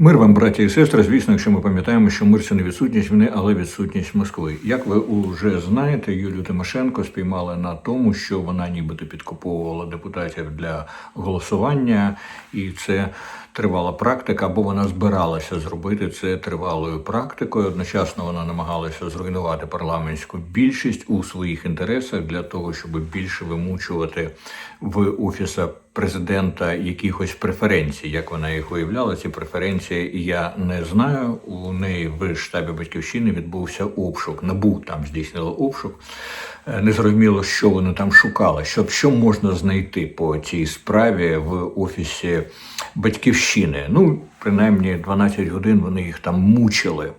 Мир вам, браті і сестри. Звісно, якщо ми пам'ятаємо, що мир це не відсутність війни, але відсутність Москви. Як ви вже знаєте, Юлію Тимошенко спіймали на тому, що вона нібито підкуповувала депутатів для голосування, і це тривала практика, або вона збиралася зробити це тривалою практикою. Одночасно вона намагалася зруйнувати парламентську більшість у своїх інтересах для того, щоб більше вимучувати в офіса президента якихось преференцій. Як вона їх уявляла, ці преференції я не знаю. У неї в штабі батьківщини відбувся обшук. Набу там здійснило обшук. Незрозуміло, що вони там шукали, щоб що можна знайти по цій справі в офісі батьківщини. Ну, принаймні 12 годин вони їх там мучили.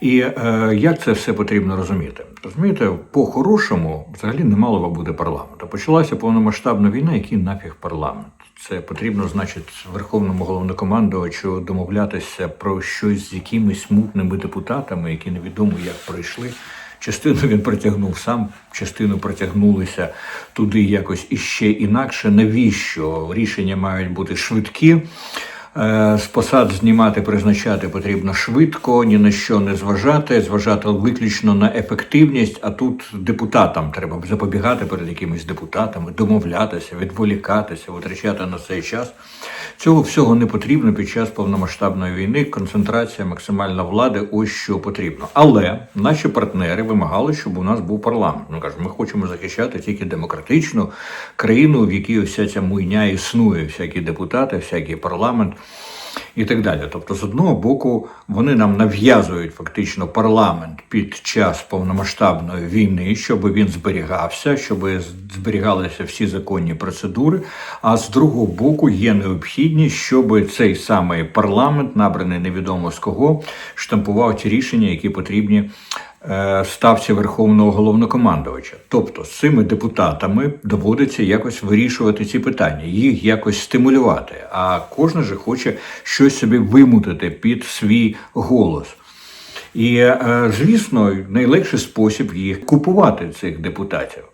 І е, як це все потрібно розуміти? Розумієте, по-хорошому взагалі не мало би бути парламенту. Почалася повномасштабна війна, який нафіг парламент. Це потрібно, значить, верховному головнокомандувачу домовлятися про щось з якимись смутними депутатами, які невідомо як пройшли. Частину він протягнув сам, частину протягнулися туди якось іще інакше. Навіщо рішення мають бути швидкі? Е, З посад знімати, призначати потрібно швидко, ні на що не зважати, зважати виключно на ефективність. А тут депутатам треба запобігати перед якимись депутатами, домовлятися, відволікатися, витрачати на цей час. Цього всього не потрібно під час повномасштабної війни. Концентрація максимальна влади ось що потрібно. Але наші партнери вимагали, щоб у нас був парламент. Ну кажуть, ми хочемо захищати тільки демократичну країну, в якій вся ця муйня існує, всякі депутати, всякий парламент і так далі. Тобто, з одного боку, вони нам нав'язують фактично парламент під час повномасштабної війни, щоб він зберігався, щоб зберігалися всі законні процедури. А з другого боку, є необхідність, щоб цей самий парламент, набраний невідомо з кого, штампував ті рішення, які потрібні. Е, Ставці Верховного головнокомандувача, тобто з цими депутатами доводиться якось вирішувати ці питання, їх якось стимулювати. А кожен же хоче щось собі вимутити під свій голос. І, е, звісно, найлегший спосіб їх купувати цих депутатів.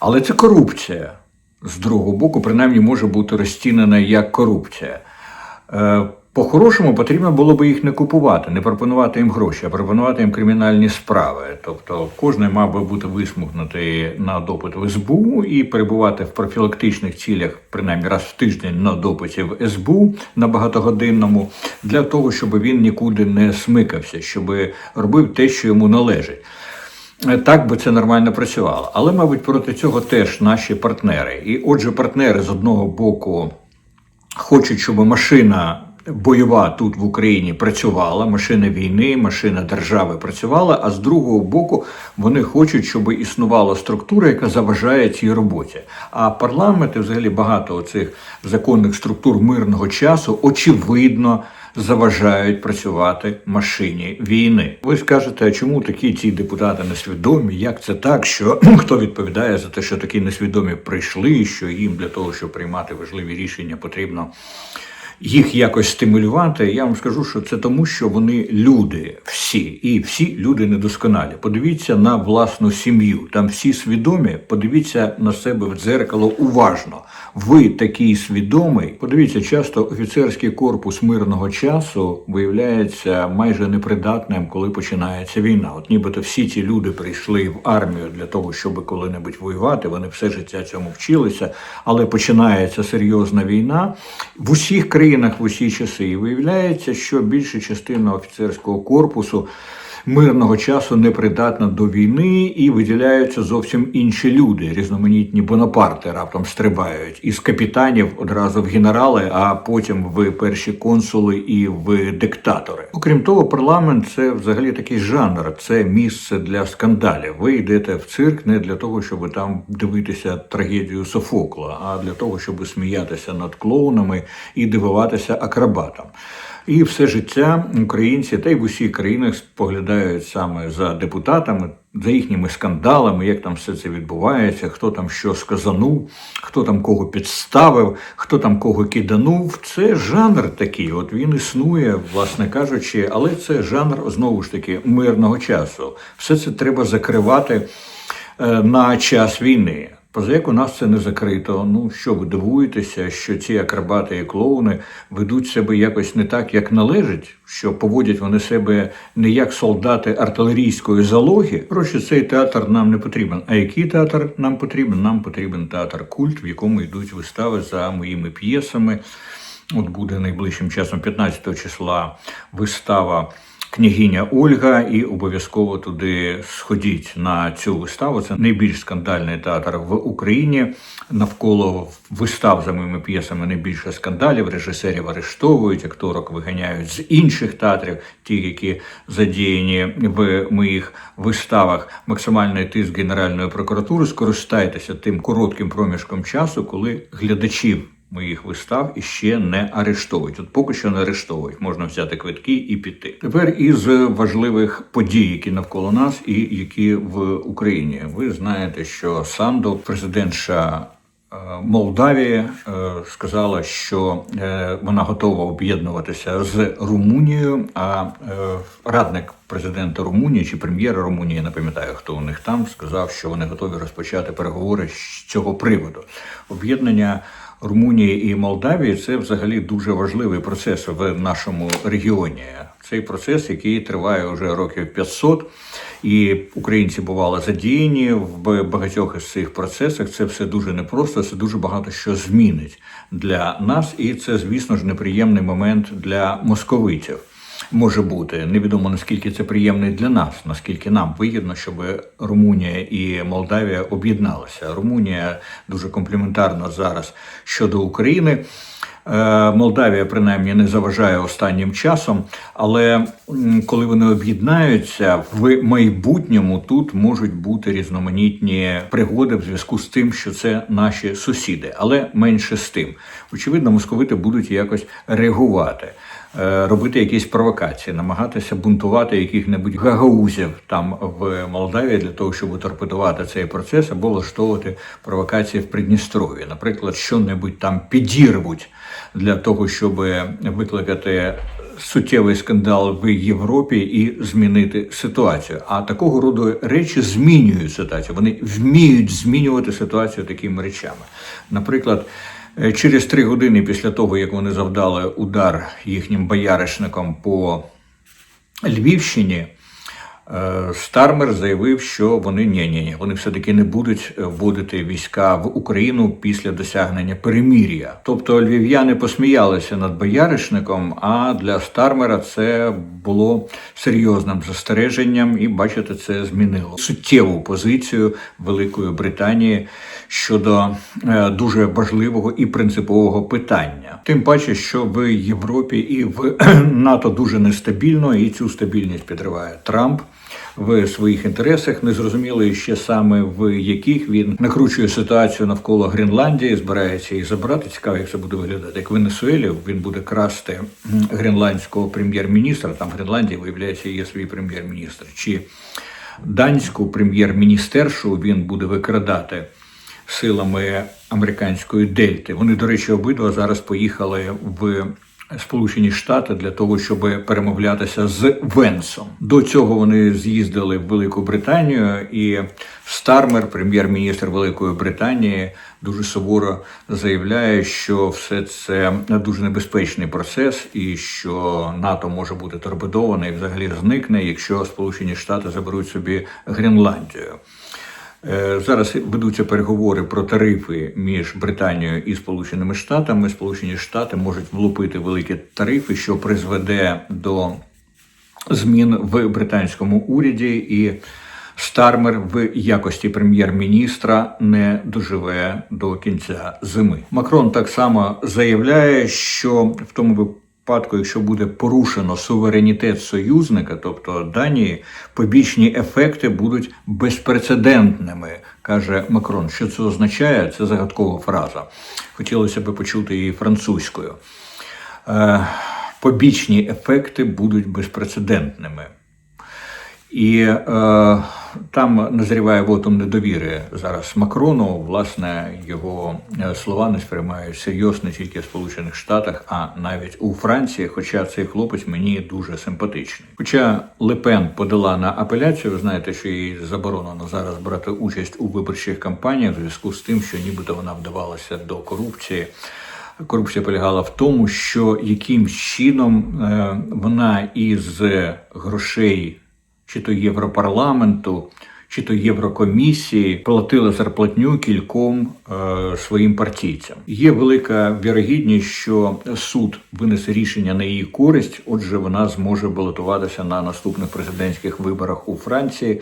Але це корупція. З другого боку, принаймні, може бути розцінена як корупція. По-хорошому потрібно було би їх не купувати, не пропонувати їм гроші, а пропонувати їм кримінальні справи. Тобто кожен мав би бути висмукнутий на допит в СБУ і перебувати в профілактичних цілях, принаймні раз в тиждень на допиті в СБУ на багатогодинному, для того, щоб він нікуди не смикався, щоб робив те, що йому належить. Е, Так би це нормально працювало. Але, мабуть, проти цього теж наші партнери. І отже, партнери з одного боку хочуть, щоб машина бойова тут в Україні працювала, машина війни, машина держави працювала, а з другого боку вони хочуть, щоб існувала структура, яка заважає цій роботі. А парламент і взагалі багато цих законних структур мирного часу очевидно. Заважають працювати машині війни. Ви скажете, а чому такі ці депутати несвідомі? Як це так? Що хто відповідає за те, що такі несвідомі прийшли, що їм для того, щоб приймати важливі рішення, потрібно їх якось стимулювати, я вам скажу, що це тому, що вони люди всі, і всі люди недосконалі. Подивіться на власну сім'ю. Там всі свідомі. Подивіться на себе в дзеркало уважно. Ви такий свідомий. Подивіться, часто офіцерський корпус мирного часу виявляється майже непридатним, коли починається війна. От нібито всі ці люди прийшли в армію для того, щоб коли-небудь воювати. Вони все життя цьому вчилися, але починається серйозна війна в усіх країнах в усі часи. І виявляється, що більша частина офіцерського корпусу. Мирного часу непридатна до війни і виділяються зовсім інші люди. Різноманітні бонапарти раптом стрибають із капітанів одразу в генерали, а потім в перші консули і в диктатори. Окрім того, парламент це взагалі такий жанр, це місце для скандалів. Ви йдете в цирк не для того, щоб там дивитися трагедію Софокла, а для того, щоб сміятися над клоунами і дивуватися акробатам. І все життя українці та й в усіх країнах споглядають саме за депутатами, за їхніми скандалами, як там все це відбувається, хто там що сказанув, хто там кого підставив, хто там кого киданув. Це жанр такий. От він існує, власне кажучи, але це жанр знову ж таки мирного часу. Все це треба закривати е, на час війни. Позаяк у нас це не закрито. Ну що ви дивуєтеся, що ці акробати і клоуни ведуть себе якось не так, як належить, що поводять вони себе не як солдати артилерійської залоги. Коротше, цей театр нам не потрібен. А який театр нам потрібен? Нам потрібен театр культ, в якому йдуть вистави за моїми п'єсами. От буде найближчим часом, 15 числа, вистава. Княгиня Ольга, і обов'язково туди сходіть на цю виставу. Це найбільш скандальний театр в Україні. Навколо вистав за моїми п'єсами найбільше скандалів. Режисерів арештовують, акторок виганяють з інших театрів, ті, які задіяні в моїх виставах. Максимальний тиск Генеральної прокуратури. Скористайтеся тим коротким проміжком часу, коли глядачів моїх вистав іще не арештовують. От поки що не арештовують. Можна взяти квитки і піти. Тепер із важливих подій, які навколо нас, і які в Україні. Ви знаєте, що Санду, президентша. е, Молдавії е, сказала, що е, вона готова об'єднуватися з Румунією. А радник президента Румунії чи прем'єра Румунії, не пам'ятаю, хто у них там, сказав, що вони готові розпочати переговори з цього приводу. Об'єднання Румунії і Молдавії це взагалі дуже важливий процес в нашому регіоні. Цей процес, який триває вже років 500, і українці бували задіяні в багатьох із цих процесах. Це все дуже непросто. Це дуже багато що змінить для нас, і це, звісно ж, неприємний момент для московитів. Може бути невідомо наскільки це приємний для нас, наскільки нам вигідно, щоб Румунія і Молдавія об'єдналися. Румунія дуже компліментарна зараз щодо України. Е, Молдавія принаймні не заважає останнім часом, але коли вони об'єднаються в майбутньому, тут можуть бути різноманітні пригоди в зв'язку з тим, що це наші сусіди, але менше з тим. Очевидно, московити будуть якось реагувати. Е, Робити якісь провокації, намагатися бунтувати яких-небудь гагаузів там в Молдавії для того, щоб торпедувати цей процес або влаштовувати провокації в Придністров'ї. Наприклад, що-небудь там підірвуть для того, щоб викликати суттєвий скандал в Європі і змінити ситуацію. А такого роду речі змінюють ситуацію. Вони вміють змінювати ситуацію такими речами. Наприклад. Е, Через три години після того, як вони завдали удар їхнім бояришникам по Львівщині, Стармер заявив, що вони ні, ні, ні, вони все-таки не будуть е, вводити війська в Україну після досягнення перемір'я. Тобто львів'яни посміялися над бояришником, а для Стармера це було серйозним застереженням, і бачите, це змінило суттєву позицію Великої Британії щодо е, дуже важливого і принципового питання. Тим паче, що в Європі і в НАТО дуже нестабільно, і цю стабільність підриває Трамп. В своїх інтересах незрозуміло ще саме в яких він накручує ситуацію навколо Гренландії, збирається її забрати. Цікаво, як це буде виглядати. Як в Венесуелі він буде красти гренландського прем'єр-міністра. Там в Гренландії виявляється є свій прем'єр-міністр. Чи данську прем'єр-міністершу він буде викрадати силами американської дельти. Вони, до речі, обидва зараз поїхали в Сполучені Штати для того, щоб перемовлятися з Венсом. До цього вони з'їздили в Велику Британію, і Стармер, прем'єр-міністр Великої Британії, дуже суворо заявляє, що все це дуже небезпечний процес, і що НАТО може бути торпедоване і взагалі зникне, якщо Сполучені Штати заберуть собі Гренландію. Е, Зараз ведуться переговори про тарифи між Британією і Сполученими Штатами. Сполучені Штати можуть влупити великі тарифи, що призведе до змін в британському уряді, і Стармер в якості прем'єр-міністра не доживе до кінця зими. Макрон так само заявляє, що в тому випадку, якщо буде порушено суверенітет союзника, тобто Данії, побічні ефекти будуть безпрецедентними, каже Макрон. Що це означає? Це загадкова фраза. Хотілося б почути її французькою. Е, Побічні ефекти будуть безпрецедентними. І е, там назріває вотум недовіри зараз Макрону. Власне, його е, слова не сприймають серйозно не тільки в Сполучених Штатах, а навіть у Франції. Хоча цей хлопець мені дуже симпатичний. Хоча Лепен подала на апеляцію, ви знаєте, що їй заборонено зараз брати участь у виборчих кампаніях в зв'язку з тим, що нібито вона вдавалася до корупції. Корупція полягала в тому, що яким чином е, вона із грошей чи то Європарламенту, чи то Єврокомісії платила зарплатню кільком е, своїм партійцям. Є велика вірогідність, що суд винесе рішення на її користь. Отже, вона зможе балотуватися на наступних президентських виборах у Франції.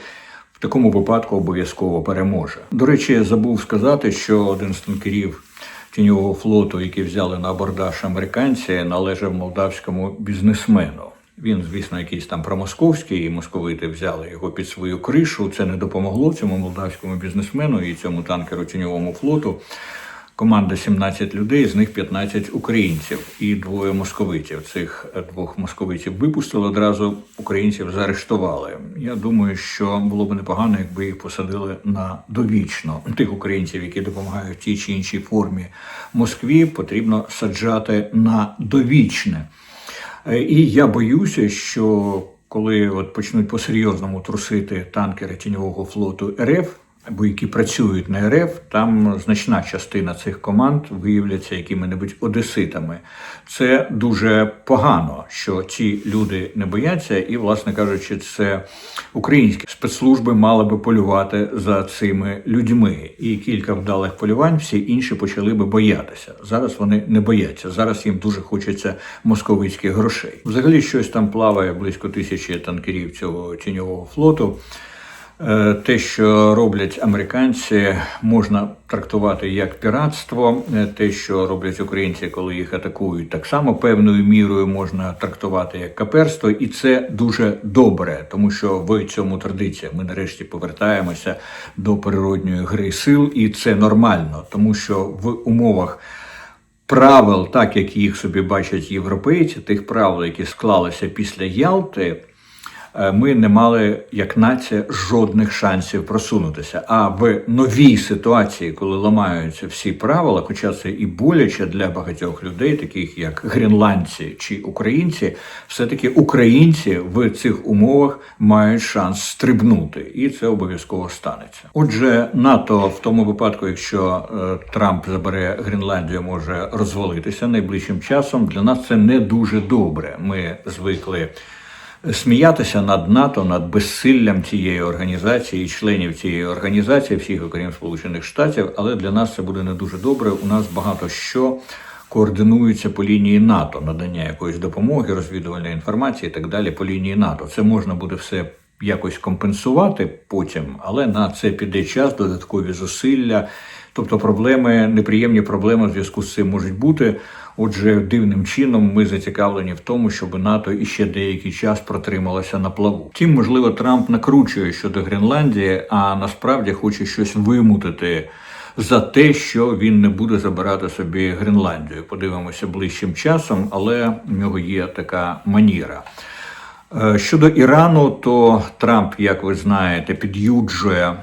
В такому випадку обов'язково переможе. До речі, я забув сказати, що один з танкерів тіньового флоту, який взяли на абордаж американці, належав молдавському бізнесмену. Він, звісно, якийсь там промосковський, і московити взяли його під свою кришу. Це не допомогло цьому молдавському бізнесмену і цьому танкеру тіньовому флоту. Команда 17 людей, з них 15 українців і двоє московитів. Цих двох московитів випустили одразу. Українців заарештували. Я думаю, що було б непогано, якби їх посадили на довічно. Тих українців, які допомагають в тій чи іншій формі Москві, потрібно саджати на довічне. Е, І я боюся, що коли от почнуть по-серйозному трусити танкери тіньового флоту РФ, або які працюють на РФ, там значна частина цих команд виявляться якими-небудь одеситами. Це дуже погано, що ці люди не бояться, і, власне кажучи, це українські спецслужби мали би полювати за цими людьми. І кілька вдалих полювань всі інші почали би боятися. Зараз вони не бояться. Зараз їм дуже хочеться московицьких грошей. Взагалі, щось там плаває близько тисячі танкерів цього тіньового флоту. Е, Те, що роблять американці, можна трактувати як піратство. Е, Те, що роблять українці, коли їх атакують, так само певною мірою можна трактувати як каперство, і це дуже добре, тому що в цьому традиція ми нарешті повертаємося до природньої гри сил, і це нормально, тому що в умовах правил, так як їх собі бачать європейці, тих правил, які склалися після Ялти, ми не мали як нація жодних шансів просунутися. А в новій ситуації, коли ламаються всі правила, хоча це і боляче для багатьох людей, таких як гренландці чи українці, все-таки українці в цих умовах мають шанс стрибнути, і це обов'язково станеться. Отже, НАТО в тому випадку, якщо е, Трамп забере Гренландію, може розвалитися найближчим часом. Для нас це не дуже добре. Ми звикли сміятися над НАТО, над безсиллям цієї організації, членів цієї організації, всіх окрім Сполучених Штатів, але для нас це буде не дуже добре. У нас багато що координується по лінії НАТО, надання якоїсь допомоги, розвідувальної інформації і так далі по лінії НАТО. Це можна буде все. Якось компенсувати потім, але на це піде час, додаткові зусилля. Тобто проблеми, неприємні проблеми в зв'язку з цим можуть бути. Отже, дивним чином ми зацікавлені в тому, щоб НАТО іще деякий час протрималося на плаву. Втім, можливо, Трамп накручує щодо Гренландії, а насправді хоче щось вимутити за те, що він не буде забирати собі Гренландію. Подивимося ближчим часом, але в нього є така маніра. Е, Щодо Ірану, то Трамп, як ви знаєте, під'юджує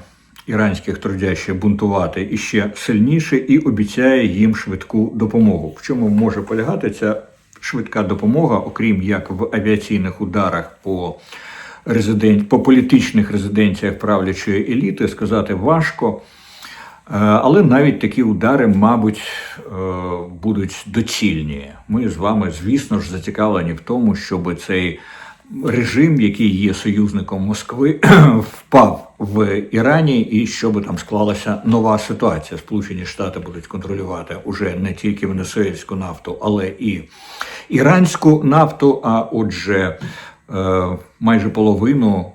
іранських трудящих бунтувати іще сильніше і обіцяє їм швидку допомогу. В чому може полягати ця швидка допомога, окрім як в авіаційних ударах по резидент, по політичних резиденціях правлячої еліти, сказати важко. Е, Але навіть такі удари, мабуть, е, будуть доцільні. Ми з вами, звісно ж, зацікавлені в тому, щоб цей режим, який є союзником Москви, впав в Ірані, і щоб там склалася нова ситуація. Сполучені Штати будуть контролювати уже не тільки венесуельську нафту, але і іранську нафту. А отже, е, майже половину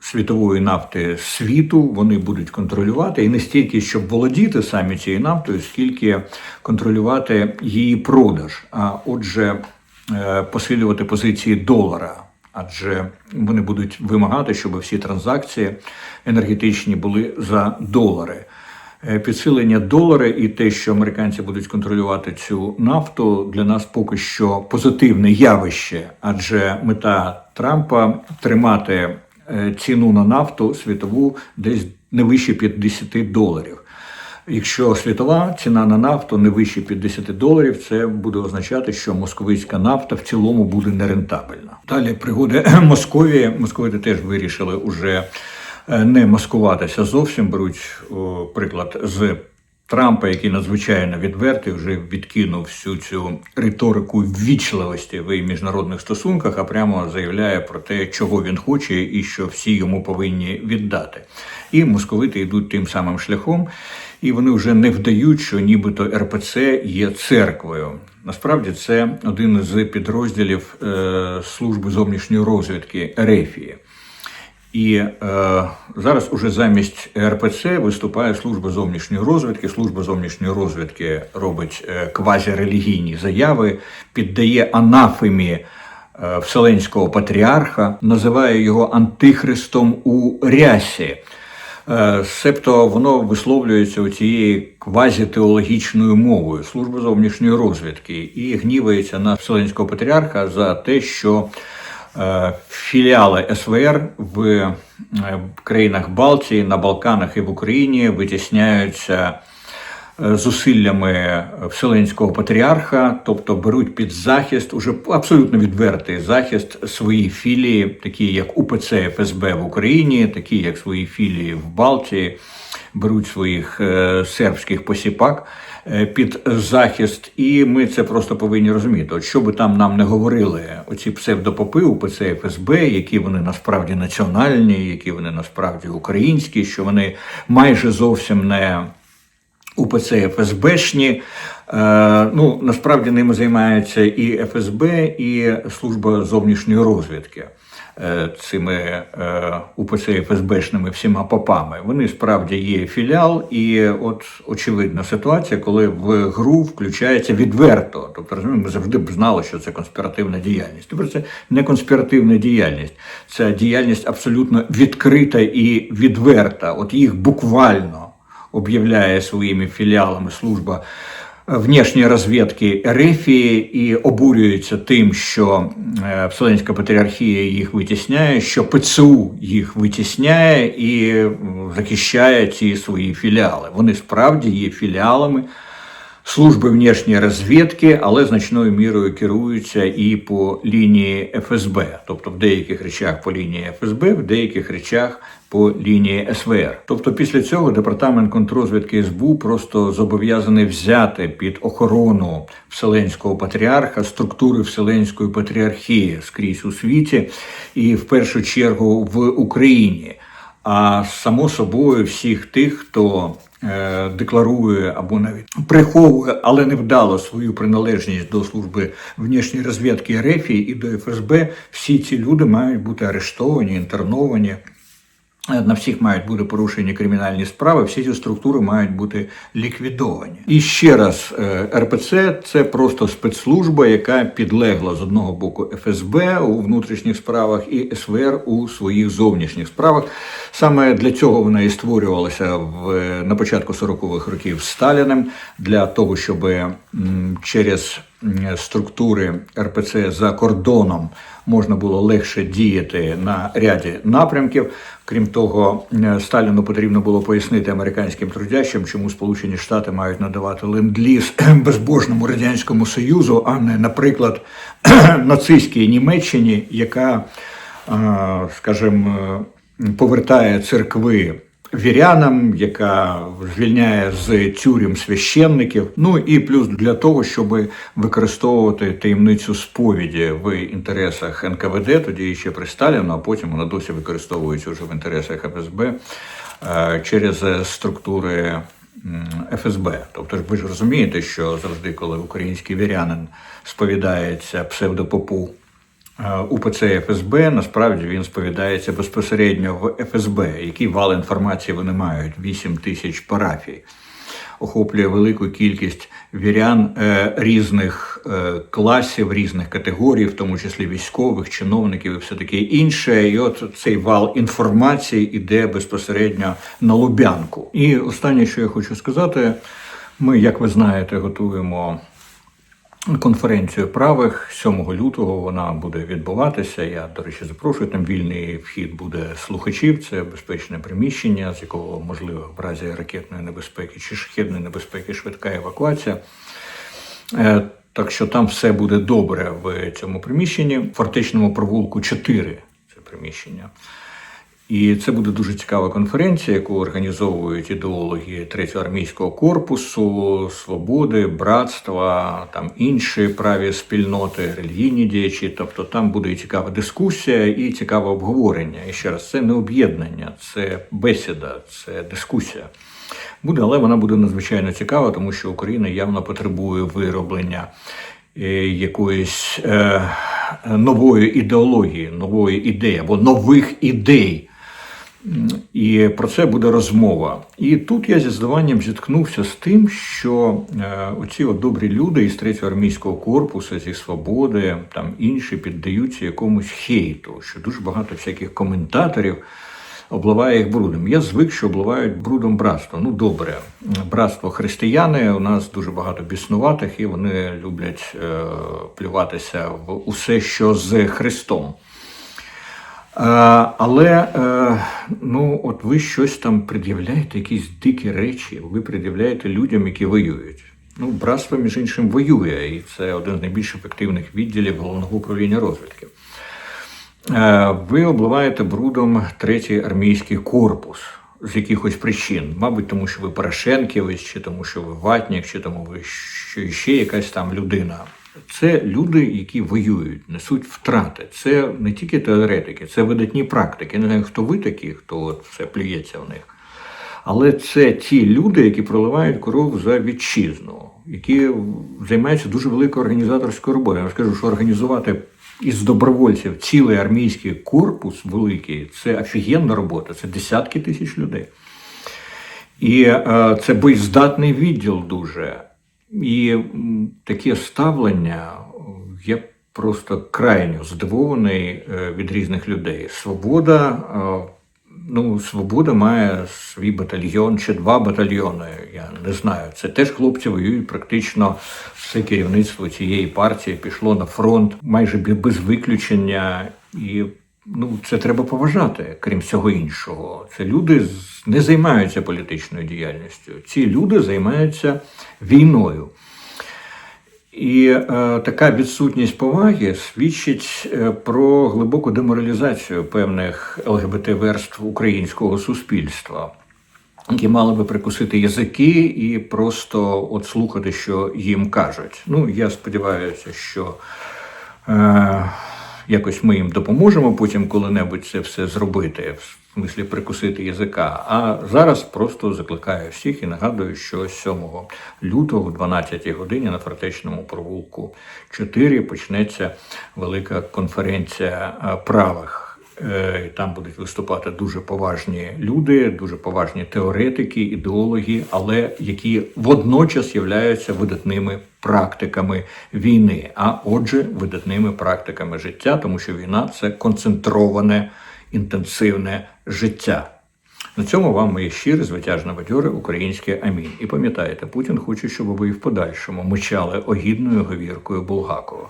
світової нафти світу вони будуть контролювати і не стільки, щоб володіти самі цією нафтою, скільки контролювати її продаж. А отже, посилювати позиції долара. Адже вони будуть вимагати, щоб всі транзакції енергетичні були за долари. Е, Підсилення долара і те, що американці будуть контролювати цю нафту, для нас поки що позитивне явище, адже мета Трампа тримати е, ціну на нафту світову десь не вище 50 доларів. Якщо світова ціна на нафту не вище 50 доларів, це буде означати, що московицька нафта в цілому буде нерентабельна. Далі пригоди Московії. Московити теж вирішили уже е, не маскуватися зовсім. Беруть о, приклад з Трампа, який надзвичайно відвертий, вже відкинув всю цю риторику ввічливості в міжнародних стосунках, а прямо заявляє про те, чого він хоче, і що всі йому повинні віддати. І московити йдуть тим самим шляхом, і вони вже не вдають, що нібито РПЦ є церквою. Насправді це один з підрозділів е, служби зовнішньої розвідки Ерефії. І е, зараз уже замість РПЦ виступає служба зовнішньої розвідки. Служба зовнішньої розвідки робить е, квазірелігійні заяви, піддає анафемі е, Вселенського патріарха, називає його антихристом у рясі. Е, Себто воно висловлюється у цією квазітеологічною мовою служби зовнішньої розвідки і гнівається на Вселенського патріарха за те, що е, філіали СВР в е, країнах Балтії, на Балканах і в Україні витісняються зусиллями Вселенського патріарха, тобто беруть під захист уже абсолютно відвертий захист свої філії, такі як УПЦ ФСБ в Україні, такі як свої філії в Балтії, беруть своїх е, сербських посіпак е, під захист, і ми це просто повинні розуміти. От що би там нам не говорили, оці псевдопопи УПЦ ФСБ, які вони насправді національні, які вони насправді українські, що вони майже зовсім не УПЦ ФСБшні. Е, ну, насправді ними займається і ФСБ, і служба зовнішньої розвідки. е, Цими е, УПЦ ФСБшними всіма попами. Вони справді є філіал, і от очевидна ситуація, коли в гру включається відверто. Тобто, розуміємо, ми завжди б знали, що це конспіративна діяльність. Тепер це не конспіративна діяльність, це діяльність абсолютно відкрита і відверта. От їх буквально об'являє своїми філіалами служба внешньої розвідки Ерефії і обурюється тим, що е, Вселенська патріархія їх витісняє, що ПЦУ їх витісняє і захищає ці свої філіали. Вони справді є філіалами служби внешньої розвідки, але значною мірою керуються і по лінії ФСБ, тобто в деяких речах по лінії ФСБ, в деяких речах по лінії СВР. Тобто, після цього департамент контррозвідки СБУ просто зобов'язаний взяти під охорону Вселенського патріарха структури Вселенської патріархії скрізь у світі, і в першу чергу в Україні. А само собою всіх тих, хто е, декларує або навіть приховує, але невдало свою приналежність до служби внішньої розвідки РФ і до ФСБ, всі ці люди мають бути арештовані, інтерновані. Е, На всіх мають бути порушені кримінальні справи, всі ці структури мають бути ліквідовані. І ще раз, е, РПЦ це просто спецслужба, яка підлегла з одного боку ФСБ у внутрішніх справах і СВР у своїх зовнішніх справах. Саме для цього вона і створювалася в на початку 40-х років Сталіним для того, щоб через структури РПЦ за кордоном можна було легше діяти на ряді напрямків. Крім того, е, Сталіну потрібно було пояснити американським трудящим, чому Сполучені Штати мають надавати ленд-ліз безбожному радянському союзу, а не, наприклад, нацистській Німеччині, яка, е, скажімо, повертає церкви вірянам, яка звільняє з тюрем священників. Ну і плюс для того, щоб використовувати таємницю сповіді в інтересах НКВД, тоді ще при Сталіну, а потім вона досі використовується вже в інтересах ФСБ е, через структури. ФСБ, тобто ж ви ж розумієте, що завжди, коли український вірянин сповідається псевдопопу УПЦ ФСБ, насправді він сповідається безпосередньо в ФСБ, який вал інформації вони мають 8 тисяч парафій. Охоплює велику кількість вірян е, різних е, класів, різних категорій, в тому числі військових, чиновників і все таке інше. І от цей вал інформації іде безпосередньо на Лубянку. І останнє, що я хочу сказати, ми, як ви знаєте, готуємо конференцію правих 7 лютого. Вона буде відбуватися. Я, до речі, запрошую. Там вільний вхід буде слухачів. Це безпечне приміщення, з якого можливо в разі ракетної небезпеки чи шахідної небезпеки швидка евакуація. Е, Так що там все буде добре в цьому приміщенні. В фортечному провулку 4 це приміщення. І це буде дуже цікава конференція, яку організовують ідеологи третього армійського корпусу, свободи, братства, там інші праві спільноти, релігійні діячі. Тобто там буде і цікава дискусія, і цікаве обговорення. І ще раз, це не об'єднання, це бесіда, це дискусія. Буде, але вона буде надзвичайно цікава, тому що Україна явно потребує вироблення е, якоїсь е, нової ідеології, нової ідеї або нових ідей. І про це буде розмова. І тут я зі здаванням зіткнувся з тим, що е, оці от добрі люди із третього армійського корпусу, зі свободи, там інші піддаються якомусь хейту, що дуже багато всяких коментаторів обливає їх брудом. Я звик, що обливають брудом братство. Ну добре, братство християни. У нас дуже багато біснуватих, і вони люблять е, плюватися в усе, що з Христом. Е, Але е, ну, от ви щось там пред'являєте, якісь дикі речі, ви пред'являєте людям, які воюють. Ну, братство, між іншим, воює, і це один з найбільш ефективних відділів головного управління розвідки. Е, Ви обливаєте брудом третій армійський корпус з якихось причин. Мабуть, тому що ви Порошенківець, чи тому, що ви ватник, чи тому ви ще якась там людина. Це люди, які воюють, несуть втрати. Це не тільки теоретики, це видатні практики. Не знаю, хто ви такі, хто от все плюється в них. Але це ті люди, які проливають кров за вітчизну, які займаються дуже великою організаторською роботою. Я вам скажу, що організувати із добровольців цілий армійський корпус великий це офігенна робота, це десятки тисяч людей. І е, це боєздатний відділ дуже. І таке ставлення я просто крайньо здивований е, від різних людей. Свобода, е, ну, свобода має свій батальйон чи два батальйони. Я не знаю. Це теж хлопці воюють практично все керівництво цієї партії пішло на фронт майже без виключення. І ну, це треба поважати, крім всього іншого. Це люди не займаються політичною діяльністю. Ці люди займаються війною. І е, така відсутність поваги свідчить е, про глибоку деморалізацію певних ЛГБТ-верств українського суспільства, які мали би прикусити язики і просто от слухати, що їм кажуть. Ну, я сподіваюся, що е, якось ми їм допоможемо потім коли-небудь це все зробити, в смислі прикусити язика. А зараз просто закликаю всіх і нагадую, що 7 лютого, о 12 годині на фортечному провулку 4 почнеться велика конференція е, правих. Е, Там будуть виступати дуже поважні люди, дуже поважні теоретики, ідеологи, але які водночас являються видатними практиками війни, а отже, видатними практиками життя, тому що війна це концентроване, інтенсивне життя. На цьому вам моє щире, звитяжне бадьоре українське амінь. І пам'ятайте, Путін хоче, щоб ви в подальшому мочали огідною говіркою Булгакова.